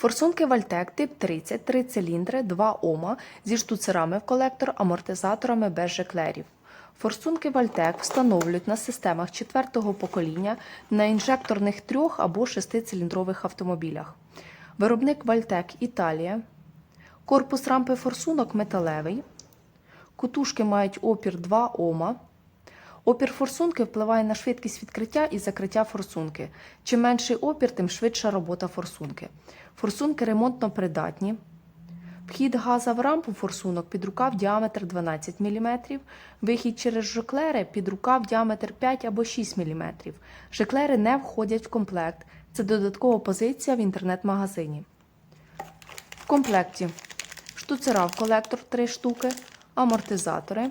Форсунки Вальтек тип 30, 3 циліндри, 2 Ома зі штуцерами в колектор, амортизаторами без жеклерів. Форсунки Вальтек встановлюють на системах четвертого покоління на інжекторних трьох або шестициліндрових автомобілях. Виробник Вальтек Італія. Корпус рампи форсунок металевий. Кутушки мають опір 2 Ома. Опір форсунки впливає на швидкість відкриття і закриття форсунки. Чим менший опір, тим швидша робота форсунки. Форсунки ремонтно придатні. Вхід газа в рампу форсунок під рукав діаметр 12 мм, вихід через жеклери під рукав діаметр 5 або 6 мм. Жеклери не входять в комплект. Це додаткова позиція в інтернет-магазині. В комплекті штуцера в колектор 3 штуки, амортизатори.